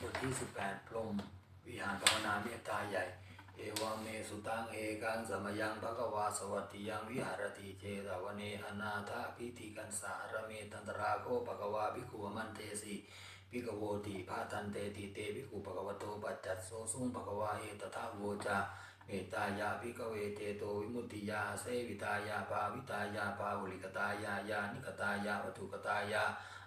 บทที่ 18 พรมวิหารภาวนาเมตตาใหญ่ เอวเมสุตังเอกังสมยังภะกวาสวัตติยังวิหารติเจตวเนอนาถพิธิกันสารเมตันตราโคภะกวาภิกขุมันเตสีภิกขโวติภาตันเตติเตภิกขุภะกวโตปัจจัสโสสุงภะวาเอตถาโวจาเมตตายาภิกเวเตโตวิมุตติยาเสวิตายาภาวิตายาภาวุลิกตายายานิกตายาวัตุกตายา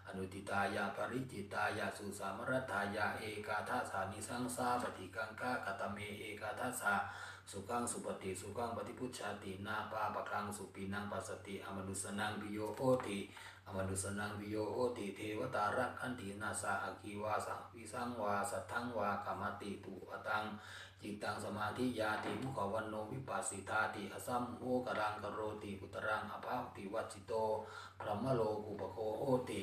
อนุติตายาปริจิตายาสุสามรัตายาเอกาทัสานิสังสาปฏิกังกากตเมเอกาทัสสะสุขังสุปฏิสุขังปฏิพุชชาตินาปาปะคังสุปีนังปัสสติอมนุสนังปิโยโหติอมนุสนังปิโยโหติเทวตารักขันตินาสาอากีวาสังวิสังวาสัทธังวากามติตุอตังจิตตังสมาธิยาติมุขวันโนวิปัสสิทาติอสัมโหกรังกโรติอุตรังอภาติวัจิโตพรหมโลกุปโคโหติ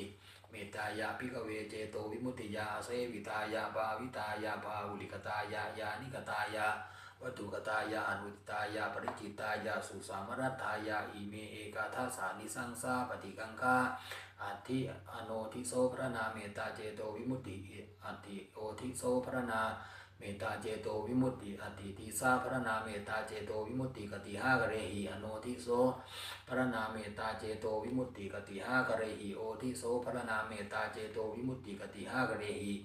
เมตตายาพิกเวเจโตวิมุติยาเสวิตายาภาวิตายาภาอุลิกตายายานิกตายาวัตถุกตายาอนุตตายาปริจิตายาสุสามรัตายาอิเมเอกาทาสานิสังสาปฏิกังคาอัติอโนทิโสพระนาเมตตาเจโตวิมุติอัติโอทิโสพระนา เมตตาเจโตวิมุตติอติติสาพระนาเมตตาเจโตวิมุตติกติหากะเรหิอโนทิโสพระนาเมตตาเจโตวิมุตติกติหากะเรหิโอทิโสพระนาเมตตาเจโตวิมุตติกติหากะเรหิ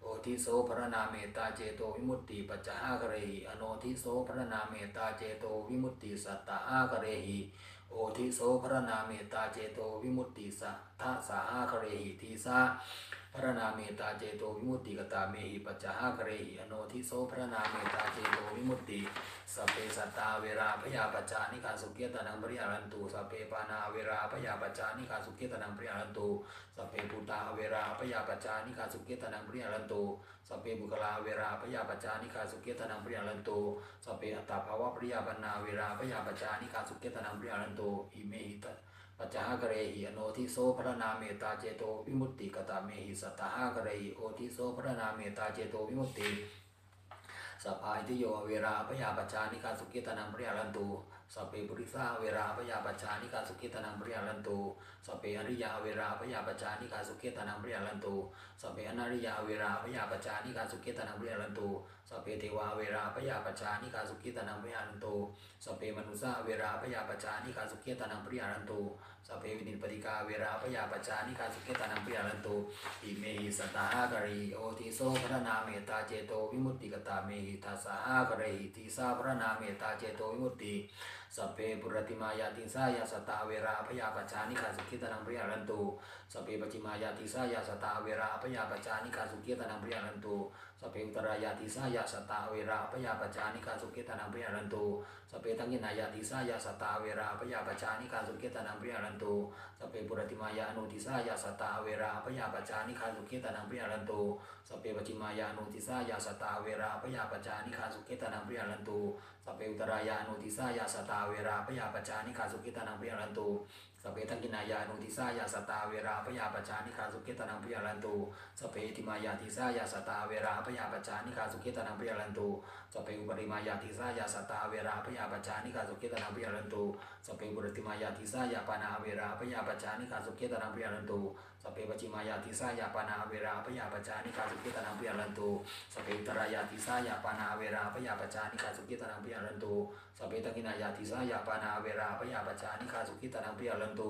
โอทิโสพระนาเมตตาเจโตวิมุตติปัจจหากะเรหิอโนทิโสพระนาเมตตาเจโตวิมุตติสัตตหากะเรหิโอทิโสพระนาเมตตาเจโตวิมุตติสั ทธสาหากะเรหิทีสาพระนาเมตาเจโตวิมุตติกตาเมหิปัจจหากะเรหิอโนทิโสพระนาเมตาเจโตวิมุตติสเปสัตตาเวราพยาปัจจานิกาสุเกตนังปริยารันตุสเปปานาเวราพยาปัจจานิกาสุเกตนังปริยารันตุสเปปุตตาเวราพยาปัจจานิกาสุเกตนังปริยารันตุสเปบุคลาเวราพยาปัจจานิกาสุเกตนังปริยารันตุสเปอัตตาภาวะปริยาปนาเวราพยาปัจจานิกาสุเกตนังปริยารันตุอิเมหิต ปัจจหากเรหิอโนทิโสพระนาเมตาเจโตวิมุตติกตาเมหิสัตตหากเรหิโอทิโสพระนาเมตาเจโตวิมุตติสัพพายติโยเวราพยาปัจจานิกาสุกิตนังปริยาลันตุสเพปุริสาเวราพยาปัจจานิกาสุกิตนังปริยาลันตุสเพอริยาเวราพยาปัจจานิกาสุกิตนังปริยาลันตุสเพอนาริยาเวราพยาปัจจานิกาสุกิตนังปริยาลันตุ สัพเพเทวาเวราพยาปชานิกาสุกิตนังปริยาลันตุสัพเพมนุสาเวราพยาปชานิกาสุกิตนังปริยาลันตุสัพเพวินิปติกาเวราพยาปชานิกาสุกิตนังปริยาลันตุอิเมหิสตตาหกรีโอทิโสพระนาเมตตาเจโตวิมุตติกตาเมหิทัสสะหกรีทิสาพระนาเมตตาเจโตวิมุตติสัพเพปุรติมายาติสายาสตาเวราพยาปัจจานิกาสุกิตนังปริยาลันตุสัพเพปจิมายาติสายาสตาเวราพยาปัจจานิกาสุกิตนังปริยาลันตุสัพเพอุตรายาติสายาสตาเวราพยาปัจจานิกาสุกิตนังปริยาลันตุสัพเพตังกินายาติสายาสตาเวราพยาปัจจานิกาสุกิตนังปริยาลันตุสัพเพปุรติมายานุติสายาสตาเวราพยาปัจจานิกาสุกิตนังปริยาลันตุสัพเพปจิมายานุติสายาสตาเวราพยาปัจจานิกาสุกิตนังปริยันตุ สัพเพอุตรายานุติสายาสตาเวราพยาปจานิคาสุกิตานังเปียรันตู เพตังกินายาอนุติสายาสตาเวราพยาปัจจานิกาสุกิตนังปริยาลันตุสัพเพติมายาติสายาสตาเวราพยาปัจจานิกาสุกิตนังปริยาลันตุสัพเพอุปริมายาติสายาสตาเวราพยาปัจจานิกาสุกิตนังปริยาลันตุสัพเพบุปริมายาติสายาปานาเวราพยาปัจจานิกาสุกิตนังปริยาลันตุสัพเพปจิมายาติสายาปานาเวราพยาปัจจานิกาสุกิตนังปริยาลันตุสัพเพอุตรายาติสายาปานาเวราพยาปัจจานิกาสุกิตนังปริยาลันตุสัพเพตังกินายาติสายาปานาเวราพยาปัจจานิกาสุกิตนังปริยาลันต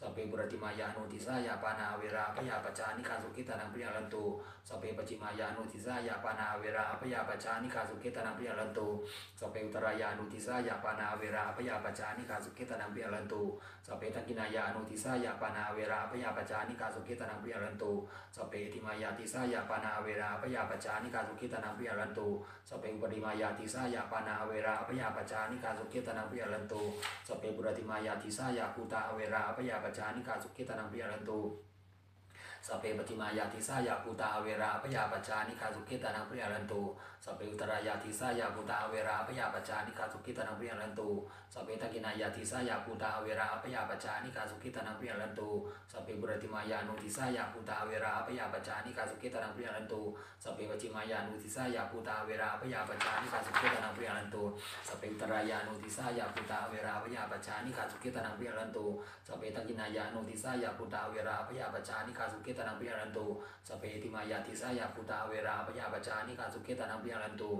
สัพเพบุรติมายานุติสายาปานาเวราพยาปัจานิกาสุกิตานังปริยลันตุสัพเพปจิมายานุติสายาปานาเวราพยาปัจานิกาสุกิตานังปริยลันตุสัพเพอุตรายานุติสายาปานาเวราพยาปัจานิกาสุกิตานังปริยลันตุสัพเพตักินายานุติสายาปานาเวราพยาปัจานิกาสุกิตานังปริยลันตุสัพเพติมายาติสายาปานาเวราพยาปัจานิกาสุกิตานังปริยลันตุสัพเพอุปริมายาติสายาปานาเวราพยาปัจานิกาสุกิตานังปริยลันตุสัพเพปุรติมายาติสายาภูตาเววราพยาปัจานิกาสุขิตนังพิยารันตุสเปปฏิมายาติสายาภูตาเวราพยาปัจานิกาสุขิตานังพริยารันตุสัพเพอุตรายาติสายาภูตาเวราพยาปัจจานิกาสุกิตนังปริยาลันตุสัพเพตกินายาติสายาภูตาเวราพยาปัจจานิกาสุกิตนังปริยาลันตุสัพเพบุรติมายานุติสายาภูตาเวราพยาปัจจานิกาสุกิตนังปริยาลันตุสัพเพปจิมายานุติสายาภูตาเวราพยาปัจจานิกาสุกิตนังปริยาลันตุสัพเพอุตรายานุติสายาภูตาเวราพยาปัจจานิกาสุกิตนังปริยาลันตุสัพเพตกินายานุติสายาภูตาเวราพยาปัจจานิกาสุกิเกตนังเปิยันตุสพเพติมายาติสายาภูตาเวราปยาปจานิกาสุเกตนังปิยันตุ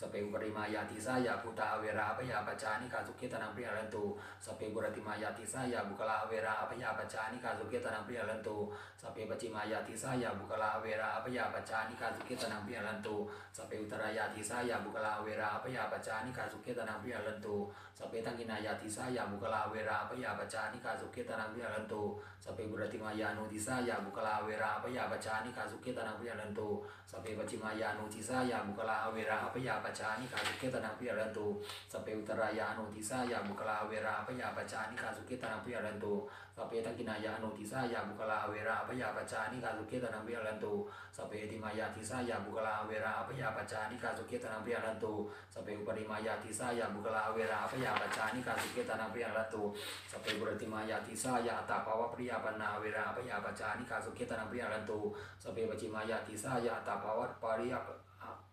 สเพอุปริมายาติสายาภูตาเวราปยาปจานิกาสุเกตนังปิยันตุสเพบุรติมายาติสายาบุคลาเวราปยาปจานิกาสุเกตนังปิยันตุสเพปจิมายาติสายาบุคลาเวราปยาปจานิกาสุเกตนังปิยันตุสเพอุตรายาติสายาบุคลาเวราปยาปจานิกาสุเกตนังปิยันตุสเพตังกินายาติสายาบุคลาเวราปยาปจานิกาสุเกตนังปิยันตุสเพบุรติมายานุติสายาบุคลาเวราปยาปจานิกาสุเกตนังปิยันตุสพเพปจิมายานุติสายาบุคลาเวราปยาปจจานิกาสุเกตนังปิยันตุสเพอุตรายานุติสายาบุคลาเวราปยาปจานิกาสุเกตนังปิยันตุสเพตังกินายานุติสายาบุคลาเวราปยาปจานิกาสุเกตนังปิยันตุสเพติมายาติสายาบุคลาเวราปยาปจานิกาสุเกตนังปิยันตุสเพอุปริมายาติสายาบุคลาเวราปยาปจานิกาสุเกตนังปิยันตุสเพบุรติมายาติสายาอัตาภาวะปริยาปนาเวราปยาปจานิกาสุเกตนังปิยันตุสเพปจิมายาติสายาอัตตาภาวะปริยา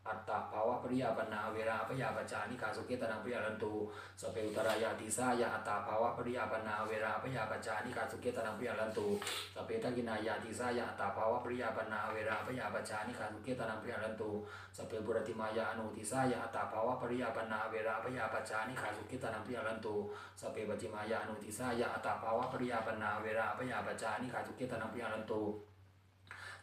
อัตตาภาวะปริยาปนาเวราปยาปจานิกาสุเกตนังปิยันตุสเพอุตรายาติสายาอัตตาภาวะปริยาปนาเวราปยาปจานิกาสุเกตนังปิยันตุสเพตังกินายาติสายาอัตตาภาวะปริยาปนาเวราปยาปจานิกาสุเกตนังปิยันตุสเพบุรติมายาอนุติสายาอัตตาภาวะปริยาปนาเวราปยาปจานิกาสุเกตนังปิยันตุสเพปจิมายาอนุติสายาอัตตาภาวะปริยาปนาเวราปยาปจานิกาสุเกตนังปิยันตุ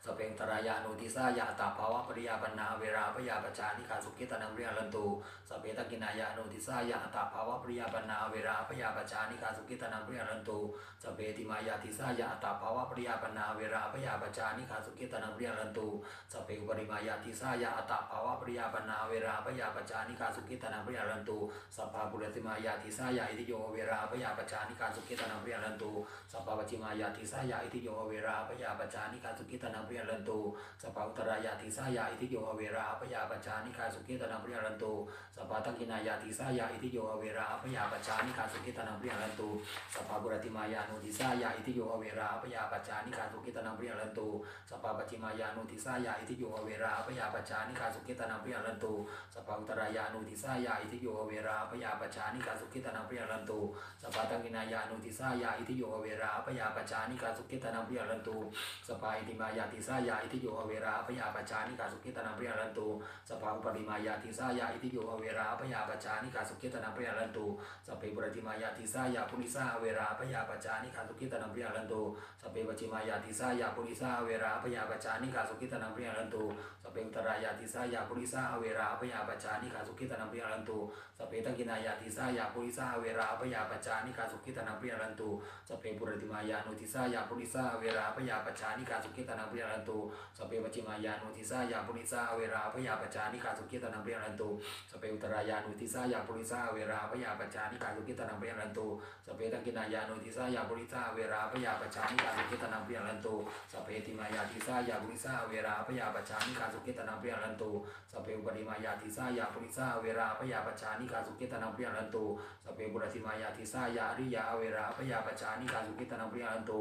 สเปงตรายานุติสายาตาภาวะปริยาปนาเวราปยาปจานิกาสุกิตนังเรียลันตุสเปตกินายานุติสายาตาภาวะปริยาปนาเวราปยาปจานิกาสุกิตนังเรียลันตุสเปติมายาติสายาตาภาวะปริยาปนาเวราปยาปจานิกาสุกิตนังเรียลันตุสเปอุปริมายาติสายาตาภาวะปริยาปนาเวราปยาปจานิกาสุกิตนังเรียลันตุสัพพะปุรติมายาติสายาอิติโยเวราปยาปจานิกาสุกิตนังเรียลันตุสัพพะปจิมายาติสายาอิติโยเวราปยาปจานิกาสุกิตนังเรียลันตุสปาอุตรายาติสายาอิทิโยอเวราปยาปัจานิกาสุกิตนังปริยรันตุสปาตังกินายาติสายาอิทิโยอเวราปยาปัจานิกาสุกิตนังปริยรันตุสปาบุรติมายานุติสายาอิทิโยอเวราปยาปัจานิกาสุกิตนังปริยรันตุสปาปจิมายานุติสายาอิทิโยอเวราปยาปัจานิกาสุกิตนังปริยรันตุสปาอุตรายานุติสายาอิทิโยอเวราปยาปัจานิกาสุกิตนังปริยรันตุสปาตังกินายานุติสายาอิทิโยอเวราปยาปจานิกาสุกิตนังปริยรันตุสปาอิติมายาติสายาอิทิโยอเวราปยาปจานิกาสุขิตนังปริยรันตุสภาอุปริมายาติสายาอิติโยอเวราปยาปจานิกาสุขิตนังปริยรันตุสพเพบุรติมายาติสายาปุริสาเวราปยาปจานิกาสุขิตนังปริยรันตุสพเพปจิมายาติสายาปุริสาเวราปยาปจานิกาสุขิตนังปริยรันตุสพเพอุตรายาติสายาปุริสาเวราปยาปจานิกาสุขิตนังปริยรันตุสพเพตังกินายาติสายาปุริสาเวราปยาปจานิกาสุขิตนังปริยรันตุสพเพบุรติมายานุติสายาปุริสาเวราปยาปจานิกาสุขิตนังปริยารันตุสเพปจิมายานุติสายาปุริสาเวราพยาปจานิกาสุกิตนังเปรียรันตุสเปอุตรายานุติสายาปุริสาเวราพยาปจานิกาสุกิตนังเปรียรันตุสเปตังกินายานุติสายาปุริสาเวราพยาปจานิกาสุกิตนังเปรียรันตุสเปติมายาติสายาปุริสาเวราพยาปจานิกาสุกิตนังเปรียรันตุสเปอุปริมายาติสายาปุริสาเวราพยาปจานิกาสุกิตนังเปรียรันตุสเปบุรติมายาติสายาอริยาเวราพยาปจานิกาสุกิตนังเปียรันตุ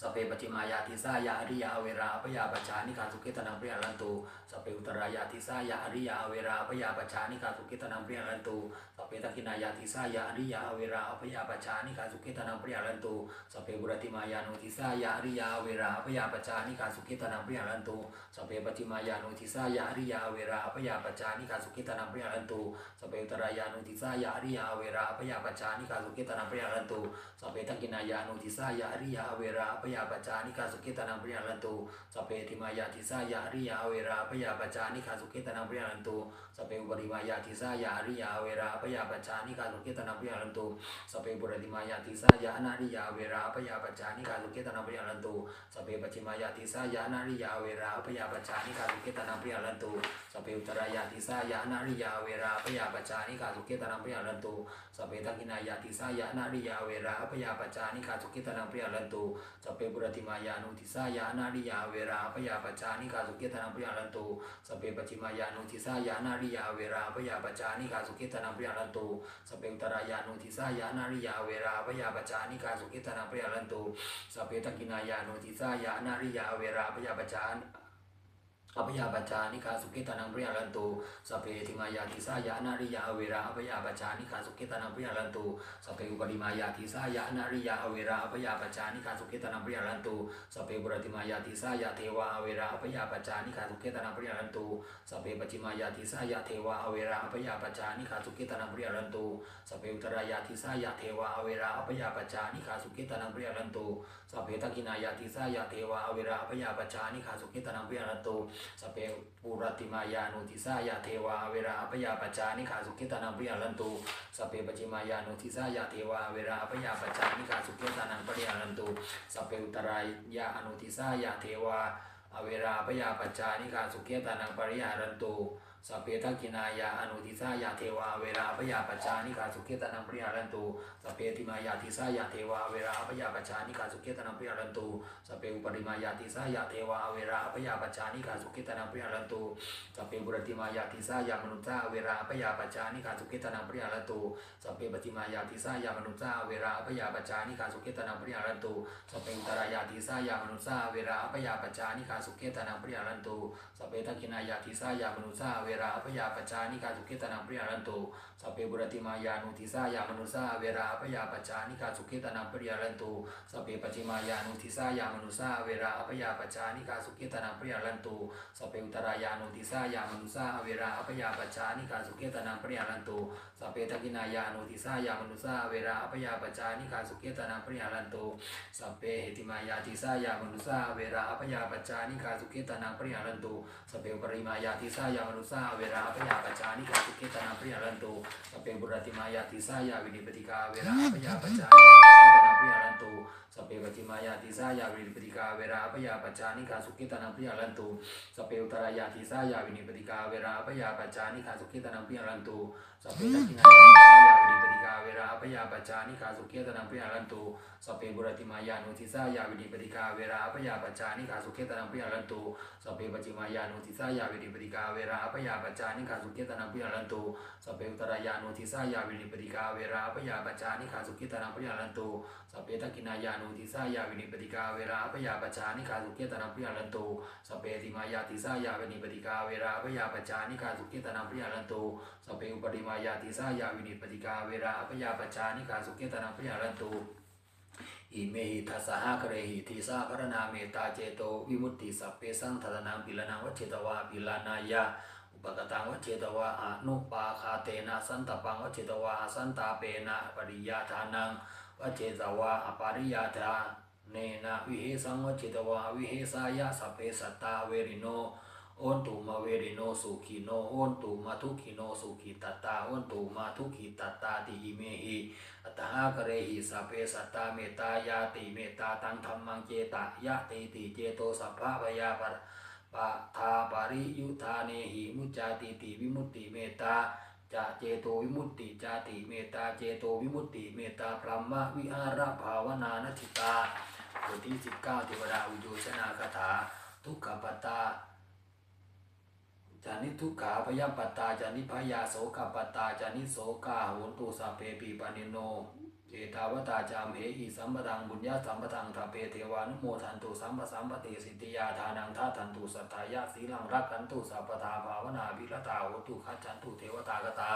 สเปปจิมายาติสายาอริยาเวราปยาปจานิการสุกิตนังเปรียรันตุสเปอุตรายาติสายาอริยาเวราปยาปจานิการสุกิตนังเปรียรันตุสเปตังกินายาติสายาอริยาเวราปยาปจานิการสุกิตนังเปรียรันตุสเปบุรติมายานุติสายาอริยาเวราปยาปจานิการสุกิตนังเปรียรันตุสเปปจิมายานุติสายาอริยาเวราปยาปจานิการสุกิตนังเปรียรันตุสเปอุตรายานุติสายาอริยาเวราปยาปจานิการสุกิตนังเปรียรันตุสเปตังกินายานุติสายาอริยาเวราปยาปจานิกาสุกิตนังปรียรันตุสเปติมายาติสายาอริยาเวราปยาปจานิกาสุกิตนังปรียรันตุสเปอุปริมายาติสายาอริยาเวราปยาปจานิกาสุกิตนังปรียรันตุสเปบุรติมายาติสายานาริยาเวราปยาปจานิกาสุกิตนังปรียรันตุสเปปจิมายาติสายานาริยาเวราปยาปจานิกาสุกิตนังปรียรันตุสเปอุตรายาติสายานาริยาเวราปยาปจานิกาสุกิตนังปรียรันตุสเปตักินายาติสายานาริยาเวราปยาปจานิกาสุกิตนังปรียรันตุสเปบุรติมายานุทิสายานาริยาเวราปยาปจานิกาสุเกิตนังเปรียรันตุสเปปจิมายานุทิสายานาริยาเวราปยาปจานิกาสุเกิตนังเปรียรันตุสเปอุตรายานุทิสายานาริยาเวราปยาปจานิกาสุเกิตนังเปรียรันตุสเปตังกินายานุทิสายานาริยาเวราปยาปจาน ภพยาปัจจานิคาสุขิตานังปริยาลันตุสพเพทิมายาติสายานาริยาอเวราอพยาปัจจานิคาสุขิตานังปริยาลันตุสพเพอุปริมายาติสายานาริยาอเวราอพยาปัจจานิคาสุขิตานังปริยาลันตุสพเพบุรติมายาติสายาเทวาอเวราอพยาปัจจานิคาสุขิตานังปริยาลันตุสพเพปจิมายาติสายาเทวาอเวราอพยาปัจจานิคาสุขิตานังปริยาลันตุสพเพอุตรายาติสายาเทวาอเวราอพยาปัจจานิคาสุขิตานังปริยาลันตุสพเพทักขินายาติสายาเทวาอเวราอพยาปัจจานิคาสุขิตานังปริยาลันตุสเปปุรติมายานุทิสายาเทวาเวราอพยาปจานิขาสุขิตานังปริยาลันตุสเปปจิมายานุทิสายาเทวาเวราอพยาปจานิขาสุขิตานังปริยาลันตุสเปอุตรายาอนุทิสายาเทวาอเวราปยาปจานิขาสุเกตานังปริยารันตุสัพเพทักินายาอนุทิสายาเทวาเวราปยาปัจจานิกาสุเกตานังปริยารันตุสัพเพติมายาทิสายาเทวาเวราปยาปัจจานิกาสุเกตานังปริยารันตุสัพเพอุปริมายาทิสายาเทวาเวราปยาปัจจานิกาสุเกตานังปริยารันตุสัพเพบุรติมายาทิสายามนุษาเวราปยาปัจจานิกาสุเกตานังปริยารันตุสัพเพปฏิมายาทิสายามนุษาเวราปยาปัจจานิกาสุเกตานังปริยารันตุสัพเพอุตรายาทิสายามนุษาเวราปยาปัจจานิกาสุเกตานังปริยารันตุสัพเพทักินายาทิสายามนุสาเวราอพยาปจจานิกาสุเกตนังปริยารันตุสัพเพบุรติมายานุทิสายามนุสาเวราอพยาปจจานิกาสุเกตนังปริยารันตุสัพเพปจิมายานุทิสายามนุสาเวราอพยาปจจานิกาสุเกตนังปริยารันตุสัพเพอุตรายานุทิสายามนุสาเวราอพยาปจจานิกาสุเกตนังปริยารันตุสัพเพทกินายานุทิสายามนุสาเวราอพยาปจจานิกาสุเกตนังปริยารันตุสัพเพเหติมายาทิสายามนุสาเวราอพยาปจจานิกาสุเกตนังปริยารันตุสเปลปริมายาติสายามนุสาเวราปยาปจานิกาสุเกตนาปริยารันตุสเปลบุรติมายาติสายาวินิปติกาเวราปยาปจานิกาสุเกตนาปริยารันตุสเปลปฏิมายาติสายาวินิปติกาเวราปยาปจานิกาสุเกตนาปริยารันตุสเปลตรายาติสายาวินิปติกาเวราปยาปจานิกาสุเกตนาปริยารันตุสเปลตักินายาติสายาวินิปติกาเวราปยาปจานิกาสุเกตนาปริยารันตุสเปลบุรติมายานุทิสายาวินิปติกาเวราปยาปจานิกาสุเกตนาปริยารันตุสเพปจิมายานุทิสายาวิริปติกาเวราปยาปัจจานิคาสุกิตนังปิยาลันตุสเพอุตรายานุทิสายาวิริปติกาเวราปยาปัจจานิคาสุกิตนังปิยาลันตุสพเพทักินายานุทิสายาวิริปติกาเวราปยาปัจจานิคาสุกิตนังปิยาลันตุสพเพติมายาทิสายาวิริปติกาเวราปยาปัจจานิคาสุกิตนังปิยาลันตุสพเพอุปริมายาทิสายาวิริปติกาเวราปยาปัจจานิคาสุกิตนังปิยาลันตุอิเมหิทัสสะหะกะเรหิทิสาพรณาเมตตาเจโตวิมุตติสัพเพสังทตนังปิลนังวัจเจตวาปิลานายะอุปกตังวัจเจตวาอนุปาคาเตนะสันตปังวัจเจตวาสันตาเปนะปริยาทานัง วจเจตวาอปาริยาทาเนนะวิเหสังวจเจตวาวิเหสายะสัพเพสัตตาเวริโนโอนตุมาเวริโนสุขีโนโอนตุมาทุขีโนสุขีตตาโอนตุมาทุขีตตาติอิเมหิอัตตากเรหิสัพเพสัตตาเมตตายาติเมตตาตังธรรมังเจตายะติติเจโตสัพพะพยาปะปะทาปาริยุทาเนหิมุจจาติติวิมุตติเมตตา จะเจโตวิมุตติจาติเมตตาเจโตวิมุตติเมตตาพรหมวิหารภาวนานทิตาบทที่สิบเก้าเทวดาอุโยชนาคาถา ทุกขปตาจานิทุกขาพยาปตตาจานิพยาโสกปตตาจานิโสกาโหนตุสัพเพปีปานิโน เอตาวตาจามเหหิสัมปทังบุญญาสัมปทังทาเปเทวานุโมทันตุสัมปสัมปติสิทธิยาทานังท่าทันตุสัทธายะสีลังรักขันตุสัพพทาภาวนาวิรตาโหตุขัจันตุเทวตากตา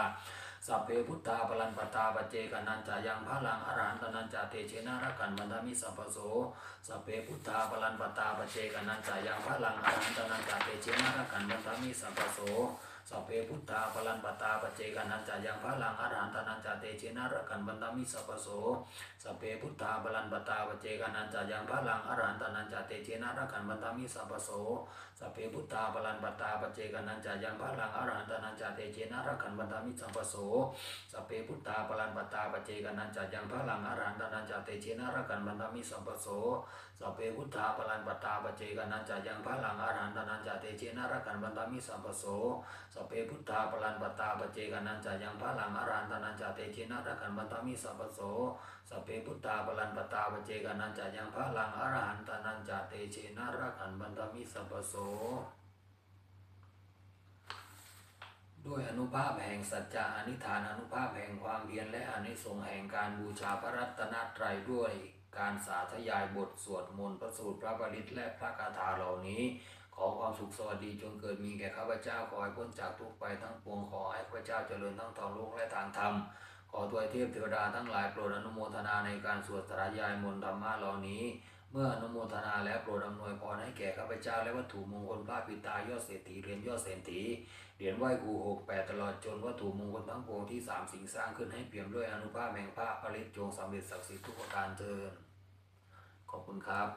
สัพเพพุทธาพลันปตาปเจกนันจายังพลังอรหันตนันจาเตเชนะรักขันบันดามิสัพโสสัพเพพุทธาพลันปตาปเจกนันจายังพลังอรหันตนันจาเตเชนะรักขันบันดามิสัพโส สัพเพพุทธาพลันปตาปเจกนันจายังพลังอรหันตนันจเตเชนะรักขันบันดามิสัพพโสสัพเพพุทธาพลันปตาปเจกนันจายังพลังอรหันตนันจเตเชนะรักขันบันดามิสัพพโสสัพเพพุทธาพลันปตาปเจกนันจายังพลังอรหันตนันจเตเชนะรักขันบันดามิสัพพโสสัพเพพุทธาพลันปตาปเจกนันจายังพลังอรหันตนันจเตเชนะรักขันบันดามิสัพโส สัพเพพุทธาพลันปตาปเจกนันจายังพลังอารันตนันจาเตเชนะรักันบันดามิสัพพโสสัพเพพุทธาพลันปตาปเจกนันจายังพลังอารันตนันจาเตเชนะรักันบันดามิสัพพโสสัพเพพุทธาพลันปตาปเจกนันจายังพลังอารันตนันจาเตเชนะรักันบันดามิสัพพโสด้วยอนุภาพแห่งสัจจะอนิธานอนุภาพแห่งความเพียรและอนิสงส์แห่งการบูชาพระรัตนตรัยด้วย การสาธยายบทสวดมนต์พระสูตรพระปริตและพระคาถาเหล่านี้ ขอความสุขสวัสดีจงเกิดมีแก่ข้าพเจ้าขอให้พ้นจากทุกไปทั้งปวงขอให้ข้าพเจ้าเจริญทั้งทางโลกและทางธรรมขอตัวเทพเทวดาทั้งหลายโปรดอนุโมทนาในการสวดสาธยายมนต์ธรรมะเหล่านี้ เมื่ออนุโมทนาแล้วโปรดอำนวยพรให้แก่ข้าพเจ้าและวัตถุมงคลพระปิตายอดเศรษฐีเหรียญยอดเศรษฐีเหรียญไหว้ครูหกแปดตลอดจนวัตถุมงคลทั้งปวงที่สามสิ่งสร้างขึ้นให้เปี่ยมด้วยอนุภาพแห่งพระผลิตจงสำเร็จศักดิ์สิทธิ์ทุกประการเทินขอบคุณครับ